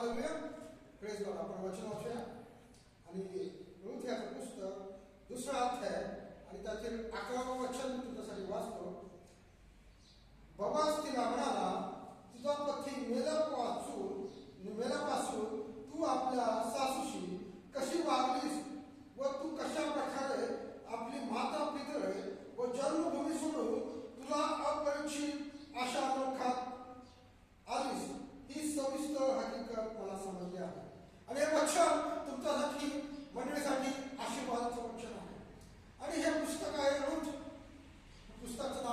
Hallelujah praise God आपण वचन वाचूया आणि रुथ याचं पुस्तक दुसरा अध्याय आणि त्याचे अकरावं वचन तुझ्यासाठी वाचतो बाबाच तिला म्हणाला तुझा पती मेला वाचून मेलापासून तू आपल्या सासूशी कशी वागलीस व तू कशा प्रकारे आपली माता पितर व जन्मभूमी सोडून तुला अपरिक्षित अशा लोकात आलीस ही सविस्तर हकीकत मला समजली आहे. आणि हे वचन तुमच्यासाठी मंडळीसाठी आशीर्वादाचं वचन आहे. आणि हे पुस्तक आहे रोज. पुस्तकाचं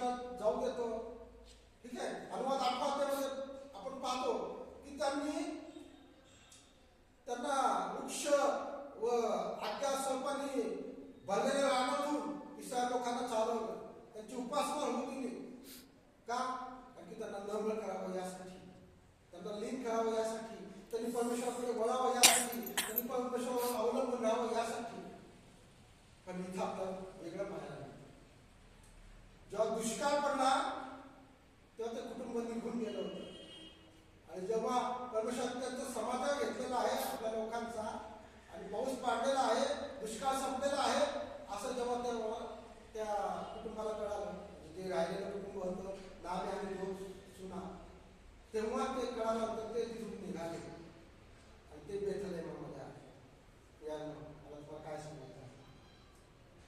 शिक्षणात जाऊ देतो. ठीक आहे? अनुवाद आत्महत्येमध्ये आपण पाहतो की त्यांनी त्यांना वृक्ष व आज्ञा सर्पांनी भरलेल्या रानातून इस्रायल लोकांना चालवलं. त्यांची उपासना होऊ दिली का? कारण की त्यांना नम्र करावं यासाठी. त्यांना लीन करावं यासाठी. त्यांनी परमेश्वराकडे वळावं यासाठी. त्यांनी परमेश्वरावर अवलंबून राहावं यासाठी. पण इथं आपलं वेगळं पाहायला जेव्हा दुष्काळ पडला तेव्हा ते कुटुंब निघून गेलं होतं. आणि जेव्हा परमेश्वर त्यांचा समाचार घेतलेला आहे आपल्या लोकांचा आणि पाऊस पाडलेला आहे दुष्काळ संपलेला आहे असं जेव्हा त्या त्या कुटुंबाला कळालं. म्हणजे जे राहिलेलं कुटुंब होतं नावे आणि दोन सुना. तेव्हा ते कळाल्यानंतर ते तिथून निघाले. आणि ते बेथलेमामध्ये आले. यानं मला तुम्हाला काय सांगायचं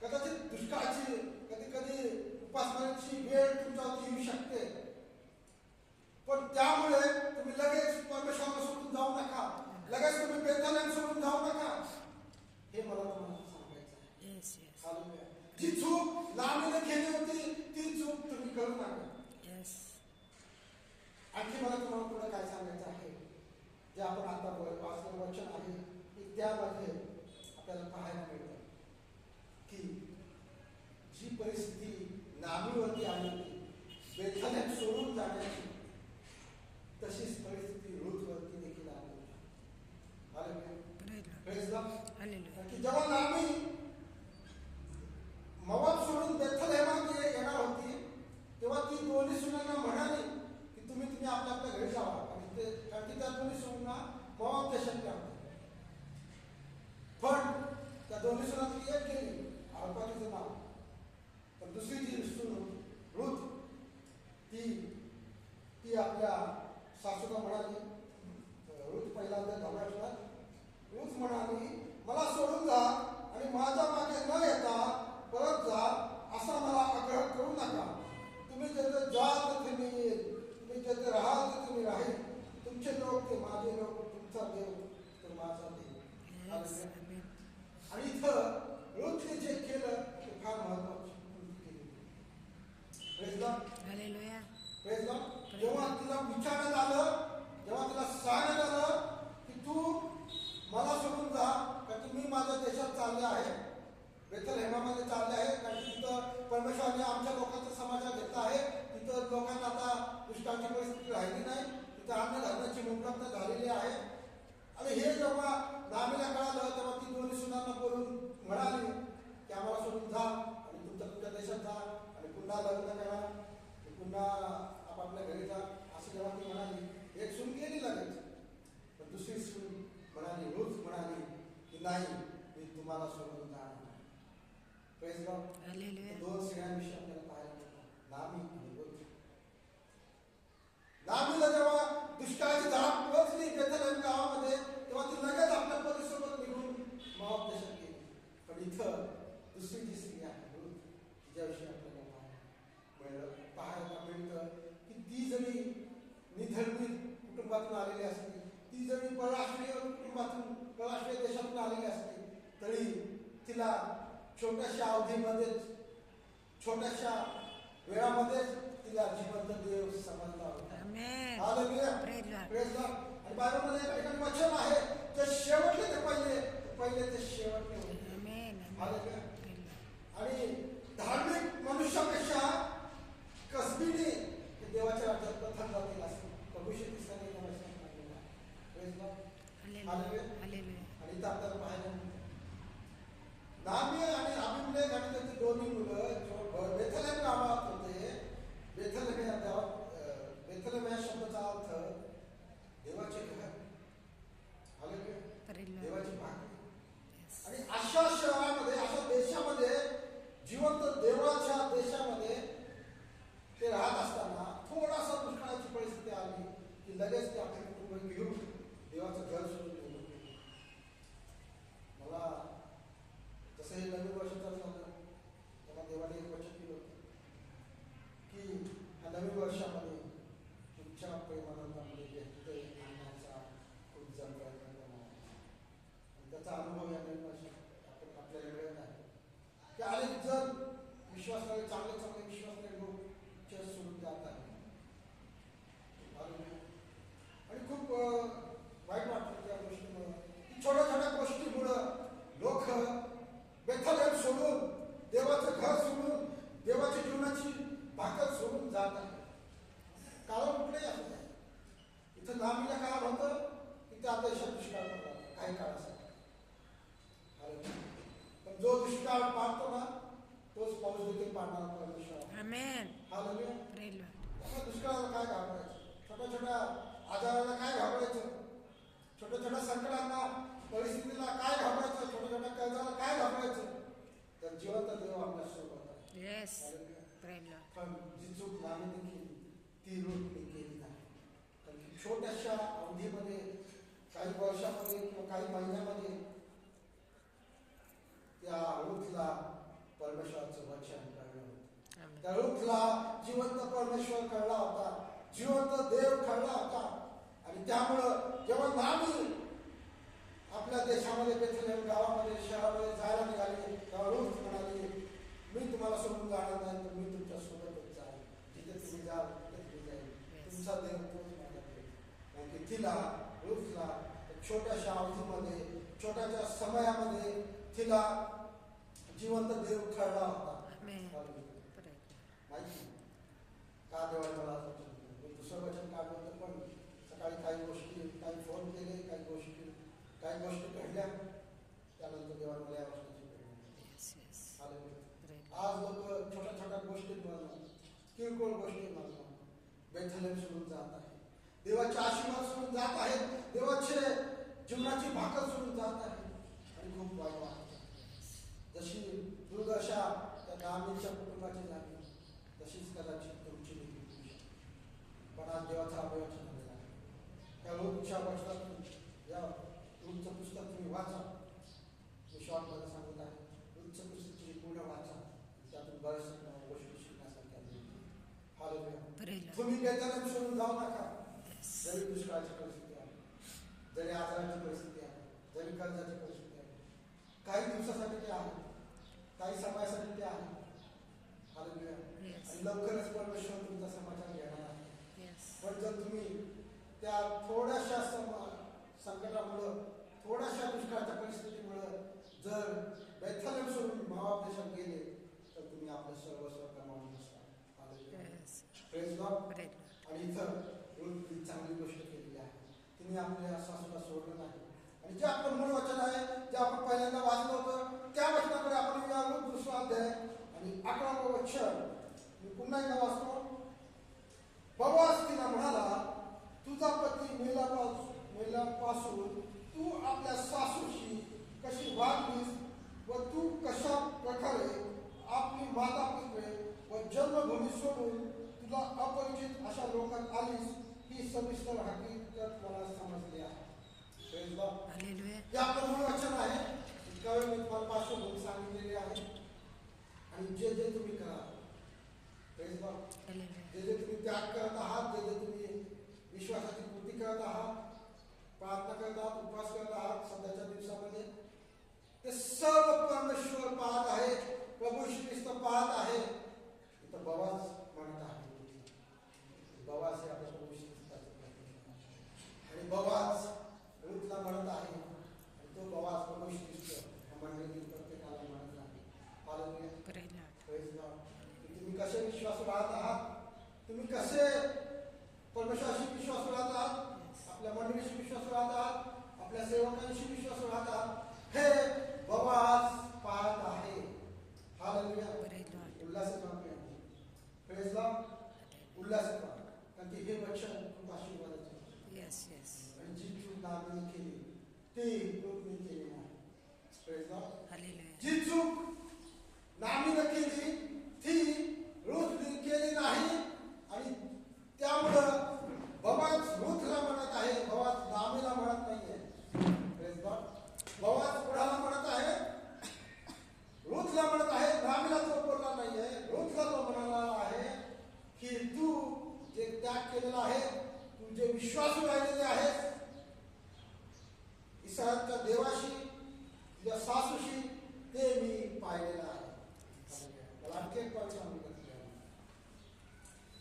कदाचित दुष्काळाची कधी कधी उपासनाची वेळ तुमच्यावरती येऊ शकते. पण त्यामुळे तुम्ही लगेच परमेश्वराला सोडून जाऊ नका. लगेच तुम्ही बेताल्यान सोडून जाऊ नका. हे मला तुम्हाला सांगायचं आहे. जी चूक लांबीने केली होती ती चूक तुम्ही करू नका. आणखी मला तुम्हाला पुढे काय सांगायचं आहे? जे आपण आता वाचलं वचन आहे की त्यामध्ये आपल्याला पाहायला मिळतं की जी परिस्थिती नामीवरती आलेली वेदनात सोडून जाण्याची तशीच परिस्थिती रूथवरती देखील आली. की? जेव्हा नामी मवाब सोडून बेथलेमात येणार होती तेव्हा ती दोन्ही सुनांना म्हणाली की तुम्ही तुम्ही आपल्या आपल्या घरी जावा. आणि ते कारण की त्या दोन्ही सुना मवाब देशात झालेली आहे आणि हे जेव्हा नामीला कळालं तेव्हा ती दोन्ही सुनांना बोलून म्हणाली की आम्हाला सोडून जा आणि तुमच्या तुमच्या देशात जा आणि पुन्हा लग्न करा पुन्हा आपापल्या घरी जा असं जेव्हा ती म्हणाली एक सून गेली लगेच पण दुसरी सून म्हणाली रोज म्हणाली की नाही मी तुम्हाला सोडून जाणार. Hallelujah. दोन स्त्रियांविषयी आपल्याला पाहायला मिळतं नामी आणि नामीला जेव्हा दुष्काळाची झाड पोहोचली बेथलेम गावामध्ये तेव्हा ती लगेच आपल्या पतीसोबत निघून मावत देशात गेली. पण इथं दुसरी जी स्त्री आहे म्हणून तिच्याविषयी आपल्याला पाहायला मिळलं? पाहायला मिळतं की ती जरी निधर्मी कुटुंबातून आलेली असली ती जरी परराष्ट्रीय कुटुंबातून परराष्ट्रीय देशातून आलेली असली तरी तिला छोट्याशा अवधीमध्येच छोट्याशा वेळामध्येच तिला जिवंत देव समजला होता. God. आणि बायबलमध्ये वचन आहे जे शेवटले ते पहिले ते पहिले ते शेवटले होते. आणि धार्मिक मनुष्यापेक्षा कसबीने ते देवाच्या राज्यात प्रथम जातील असं प्रभूशी दिसताना. Hallelujah. आणि इथं आपल्याला पाहायला. नामी आणि अभिमलेख आणि त्याची दोन्ही मुलं बेथलेम गावात होते बेथलेम या गावात या शब्दाचा अर्थ देवाचे घर Lord. देवाची Yes. आणि अशा शहरामध्ये अशा देशामध्ये जिवंत देवाच्या देशामध्ये ते राहत असताना थोडासा दुष्काळाची परिस्थिती आली की लगेच ते आपले कुटुंब घेऊन देवाचं घर सोडून निघून गेले. मला जसं हे नवीन वर्ष चालू झालं तेव्हा देवाने एक वचन दिलं होतं की ह्या नवीन वर्षामध्ये तुमच्या प्रेमानंदामध्ये व्यक्त आणण्याचा खूप जण प्रयत्न करणार आहे. आणि त्याचा अनुभव या नवीन वर्षात आपण आपल्याला मिळत आहे की अनेक जण विश्वासणारे चांगले चांगले विश्वासणारे लोक चर्च सोडून जात आहेत Hallelujah. आणि खूप अं, वाईट वाटतं त्या गोष्टीमुळं की छोट्या छोट्या गोष्टीमुळं लोक बेथलेम सोडून देवाचं घर सोडून देवाच्या जीवनाची भाकर सोडून जात आहेत कारण कुठलेही असू द्या इथं नामीला काळ होतं की त्या देशात दुष्काळ पडला काही काळासाठी Hallelujah. पण जो दुष्काळ पाडतो ना तोच पाऊस देखील पाडणारा परमेश्वर आहे. Amen. Hallelujah. Praise Lord. त्यामुळे दुष्काळाला काय घाबरायचं छोट्या छोट्या आजाराला काय घाबरायचं छोट्या छोट्या संकटांना परिस्थितीला काय घाबरायचं छोट्या छोट्या कर्जाला काय घाबरायचं तर जिवंत देव आपल्यासोबत आहे Yes. Hallelujah. Praise Lord. पण जी चूक नामीने केली ती रूपने केली नाही कारण की छोट्याशा अवधीमध्ये काही वर्षामध्ये किंवा काही महिन्यामध्ये त्या रूथला परमेश्वराचं वचन कळलं होतं Amen. त्या रूथला जिवंत परमेश्वर कळला होता जिवंत देव कळला होता आणि त्यामुळं जेव्हा नामी आपल्या देशामध्ये बेथलेम गावामध्ये शहरामध्ये जायला निघाली तेव्हा रूथ म्हणाली मी तुम्हाला सोडून जाणार नाही तर मी तुमच्या सोबतच जाईल जिथे तुम्ही जाल तिथे तुम्ही जाईल तुमचा देव तोच माझा देव कारण की तिला रूथला त्या छोट्याशा अवधीमध्ये छोट्याशा समयामध्ये तिला जिवंत देव कळला होता Amen. Hallelujah. Praise Lord. माहिती का देवाने मला असं दुसरं वचन काढलं होतं पण सकाळी काही गोष्टी काही फोन केले काही गोष्टी काही गोष्टी घडल्या त्यानंतर देवाने मला या वर्षाची आज लोक छोट्या छोट्या गोष्टींमधून किरकोळ गोष्टींमधून बेथलेम सोडून जात आहे देवाचे आशीर्वाद सोडून जात आहेत देवाचे जीवनाची भाकर सोडून जात आहे आणि खूप वाईट वाटत जशी दुर्दशा त्या नामीच्या कुटुंबाची झाली तशीच कदाचित तुमची देखील. पण आज देवाचा अभयवचन झालेला आहे. त्या रोजच्या वचनातून या रोजचं पुस्तक तुम्ही वाचा. मी शॉर्टमध्ये सांगत आहे रोजचं पुस्तक तुम्ही पूर्ण वाचा. त्यातून बऱ्याचशा गोष्टी शिकण्यासारख्या. तुम्ही बेताने सोडून जाऊ नका. जरी दुष्काळाची परिस्थिती आहे जरी आजाराची परिस्थिती आहे जरी कर्जाची परिस्थिती आहे काही दिवसासाठी ते आहे. काही समयासाठी ते आहे. आणि लवकरच परमेश्वर तुमचा समाचार घेणार आहे. पण जर तुम्ही त्या थोड्याशा सम संकटामुळं थोड्याशा दुष्काळाच्या परिस्थितीमुळं जर बेथलेम सोडून महादेशात गेले तर तुम्ही आपलं सर्वस्व Lord. आणि इथं चांगली गोष्ट केलेली आहे. तिने आपल्या सासूला सोडलं नाही. आणि जे आपलं मूळ वचन आहे जे आपण पहिल्यांदा वाचलं होतं त्या वचनाकडे आपण या रोज दुसरा अध्याय आणि अकरावं वचन. मी पुन्हा एकदा वाचतो. बवास तिला म्हणाला तुझा पती मेलापासून मेलापासून तू आपल्या सासूशी कशी वागलीस व तू कशा प्रकारे आपली माता पित्रे व जन्मभूमी सोडून तुला अपरिचित अशा लोकात आलीस ही सविस्तर हकीकत मला समजली आहे. Praise God. Hallelujah. हे आपलं मूळ वचन आहे इतका वेळ मी तुम्हाला पार्श्वभूमी सांगितलेली आहे आणि जे जे तुम्ही करा Praise God. Hallelujah. जे जे तुम्ही त्याग करत आहात जे जे तुम्ही विश्वासाची कृती करत आहात प्रार्थना करत आहात उपवास करत आहात सध्याच्या दिवसामध्ये ते सर्व परमेश्वर पाहत आहे प्रभू श्री ख्रिस्त पाहत आहे इथं बवाज म्हणत आहे बवाज हे आपल्या प्रभू श्री ख्रिस्ताचं प्रतीक आहे. आणि बवाज रुथला म्हणत आहे आणि तो बवाज प्रभू श्री ख्रिस्त या मंडळीतील प्रत्येकाला म्हणत आहे hallelujah. Praise Lord. Praise God. की तुम्ही कसे विश्वास राहत आहात तुम्ही कसे परमेश्वराशी विश्वास राहत आहात आपल्या मंडळीशी विश्वास राहत आहात आपल्या सेवकांशी विश्वास राहत आहात हे बवास पाहत आहे हालेलुया Praise Lord. उल्हासित वाक्य प्रेज लॉर्ड उल्हासित वाक्य कारण की हे वचन खूप आशीर्वादाचे आहे. Yes, yes. आणि जी चूक नागरिक केली ती लोकनी केली नाही. जी चूक नामीनं केली ती रुथने केली नाही. आणि त्यामुळं बवाज रुथला म्हणत आहे बवाज नामीला म्हणत नाहीये. बवाज कुणाला म्हणत आहे रुथला म्हणत आहे नामीला तो बोलला नाहीये. रुथला तो म्हणाला आहे की तू जे त्याग केलेला आहे तू जे विश्वासू राहिलेले आहेस इस्रायलच्या देवाशी तुझ्या सासूशी ते मी पाहिलेलं आहे मला आणखी एक पाठ सांगू?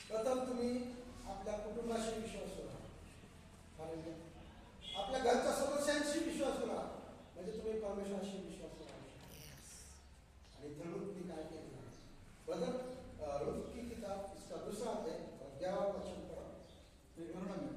प्रथम तुम्ही आपल्या कुटुंबाशी विश्वास Hallelujah. आपल्या घरच्या सदस्यांशी विश्वास राहा म्हणजे तुम्ही परमेश्वराशी विश्वास Yes. आणि धरून तुम्ही काय केलं ब्रदर रुथ की किताब इसका दूसरा अध्याय ग्यारह वचन पढ़ो ये कन्नड़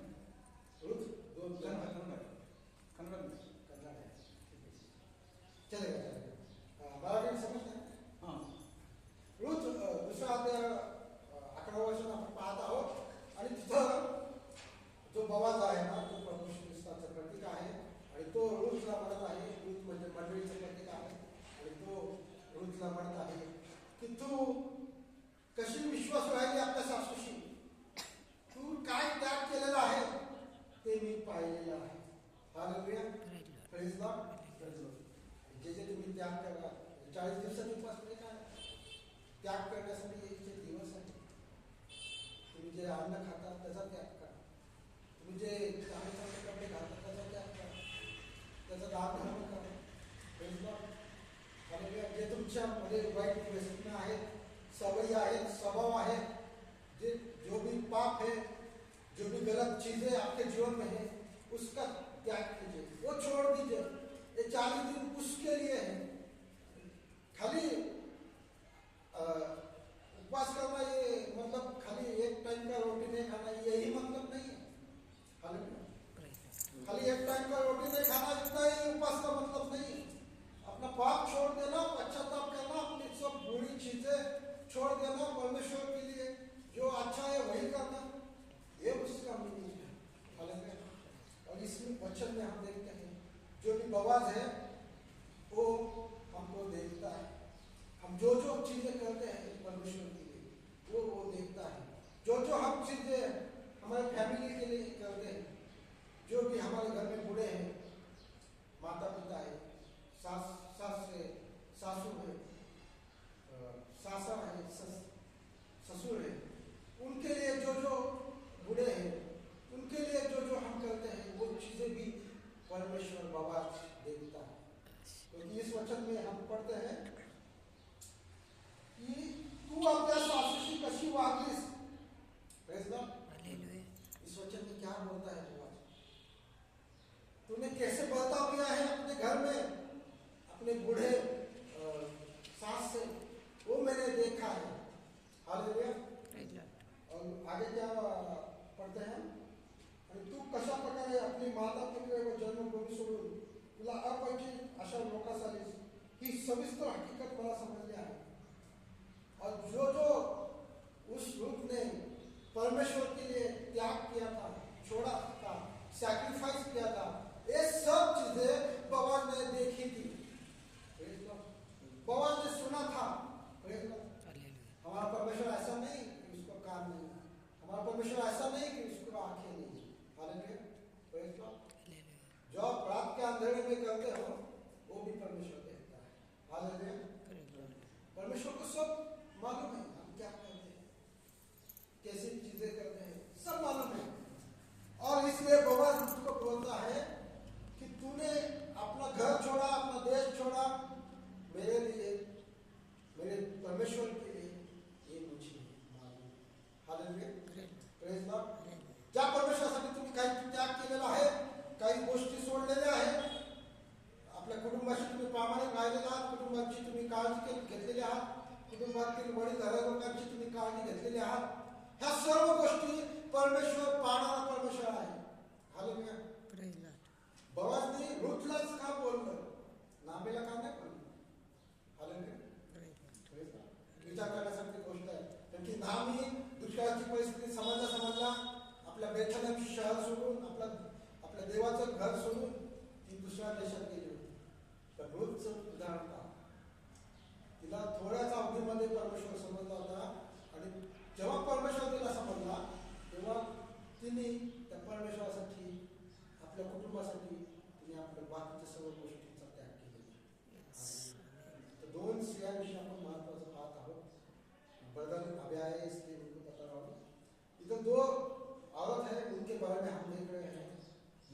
तुमच्यामध्ये वाईट व्यसनं आहेत सवयी आहेत स्वभाव आहेत जे जो भी पाप है जो भी गलत चीज़ें आपके जीवन में है उसका त्याग कीजिए। वो छोड़ दीजिए। ये चालीस दिन उसके लिए है। खाली उपवास करना ये मतलब खाली एक टाइम का रोटी नहीं खाना यही मतलब नहीं है। Lord. खाली एक टाइम का रोटी नहीं खाना इतना ही उपवास का मतलब नहीं है। परिस्थितीत समाजा समजला आपल्या बेथान शहर सोडून आपला आपल्या देवाचं घर सोडून ती दुसऱ्या देशात गेली होती. तर रोजच उदाहरण पहा. तिला थोड्याच अवधीमध्ये परमेश्वर समजला होता आणि जेव्हा परमेश्वर तिला समजला तेव्हा तिने त्या परमेश्वरासाठी आपल्या कुटुंबासाठी तिने आपल्या बाकीच्या सर्व गोष्टींचा त्याग केले. दोन स्त्रियांविषयी आपण महत्वाचं पाहत आहोत. बदल हवे आहे स्त्री इधर दो औरत है उनके बारे में हम देख रहे हैं।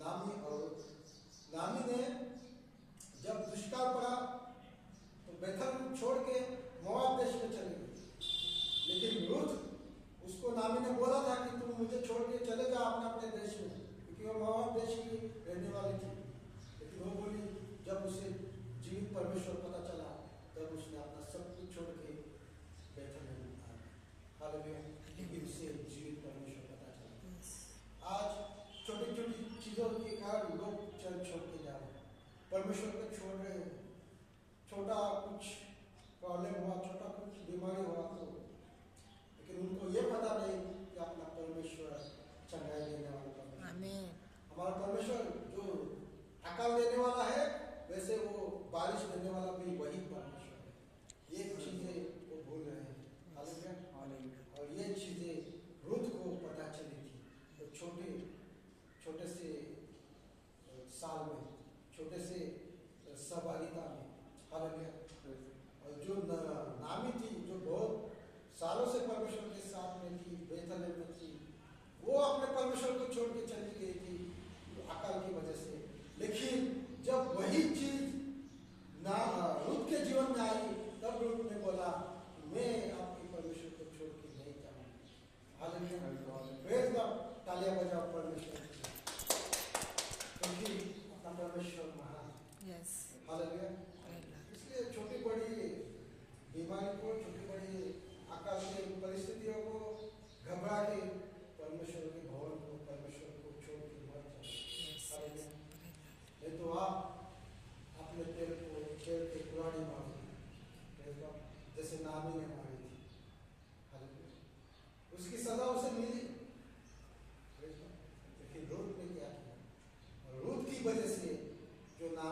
नामी और नामी ने जब दुष्काल पड़ा Valeu, Major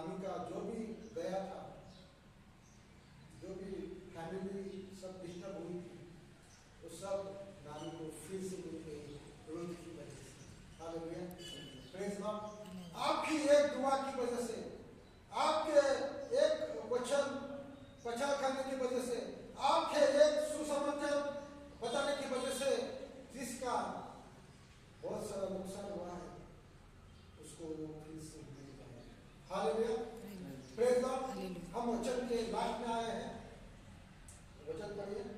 आदि का जो भी गया था, जो भी फैमिली सब डिस्टर्ब हुई थी, वो सब नानी को फिर से मिल गई रोज की वजह से। हाँ, आपकी एक दुआ की वजह से, आपके एक वचन प्रचार करने की वजह से, आपके एक सुसमाचार बताने की वजह से जिसका बहुत सारा नुकसान हुआ है। हालेलुया। हम वचन के लास्ट में आए हैं। वचन पढ़िए।